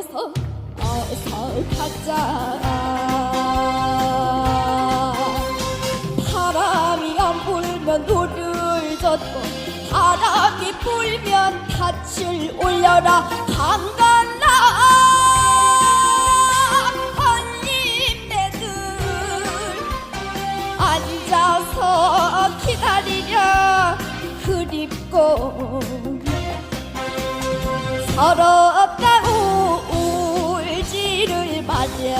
어서. 어서 아, 가자. 바람이 안 불면 물을 젓고 바람이 불면 닻을 올려라. 강간나. 벌림대들 앉아서 기다리려 그립고 서로 八戒